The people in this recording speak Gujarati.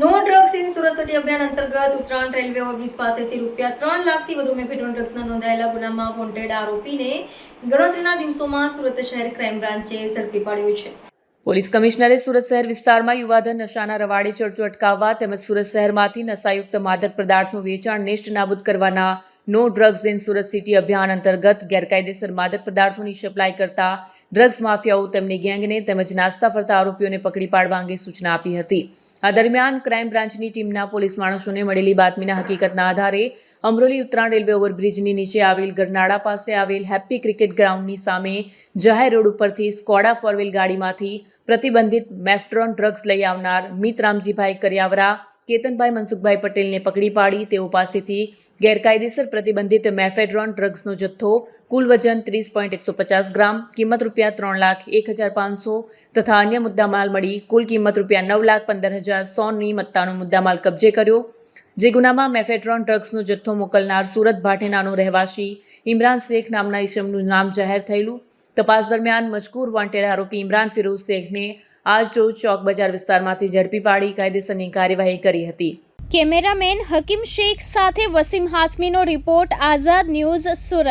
No drugs in Surat city અભિયાન અંતર્ગત ઉત્તરાયણ રેલવે ઓફિસ પાસેથી રૂપિયા ત્રણ લાખથી વધુ મેફેડ્રોન ડ્રગ્સના નોંધાયેલા ગુનામાં વોન્ટેડ આરોપીને ગણતરીના દિવસોમાં સુરત શહેર ક્રાઇમ બ્રાન્ચે ઝડપી પાડ્યો છે. પોલીસ કમિશનરે સુરત શહેર વિસ્તારમાં યુવાધન નશાના રવાડે ચડતું અટકાવવા તેમજ સુરત શહેરમાંથી નશાયુક્ત માદક પદાર્થનું વેચાણ નેષ્ટ નાબૂદ કરવાના no drugs in Surat city અભિયાન અંતર્ગત ગેરકાયદેસર માદક પદાર્થોની સપ્લાય કરતા ડ્રગ્સ માફિયાઓ તેમની ગેંગને તેમજ નાસ્તા ફરતા આરોપીઓને પકડી પાડવા અંગે સૂચના આપી હતી. આ દરમિયાન ક્રાઇમ બ્રાન્ચની ટીમના પોલીસ માણસોને મળેલી બાતમીના હકીકતના આધારે અમરોલી ઉત્તરાયણ રેલવે ઓવરબ્રિજની નીચે આવેલ ગરનાળા પાસે આવેલ હેપ્પી ક્રિકેટ ગ્રાઉન્ડની સામે જાહેર રોડ ઉપરથી સ્કોડા ફોરવ્હીલ ગાડીમાંથી પ્રતિબંધિત મેફ્ટ્રોન ડ્રગ્સ લઈ આવનાર મિત રામજીભાઈ કરિયાવરા, કેતનભાઈ મનસુખભાઈ પટેલને પકડી પાડી. તેઓ પાસેથી ગેરકાયદેસર પ્રતિબંધિત મેફેડ્રોન ડ્રગ્સનો જથ્થો કુલ વજન ત્રીસ પોઈન્ટ એકસો પચાસ ગ્રામ, કિંમત રૂપિયા ત્રણ લાખ, એક હજાર પાંચસો તથા અન્ય મુદ્દામાલ મળી કુલ કિંમત રૂપિયા નવ લાખ પંદર હજાર સોની મત્તાનો મુદ્દામાલ કબજે કર્યો. જે ગુનામાં મેફેટ્રોન ડ્રગ્સનો જથ્થો મોકલનાર સુરત ભાટેનાનો રહેવાસી ઇમરાન શેખ નામના ઈસમનું નામ જાહેર થયેલું. તપાસ દરમિયાન મજકૂર વોન્ટેડ આરોપી ઇમરાન ફિરોઝ શેખને આજ રોજ ચોક બજાર વિસ્તારમાંથી ઝડપી પાડી કાયદેસરની કાર્યવાહી કરી હતી. કેમેરામેન હકીમ શેખ સાથે વસીમ હાસમીનો રિપોર્ટ આઝાદ ન્યૂઝ સુરત.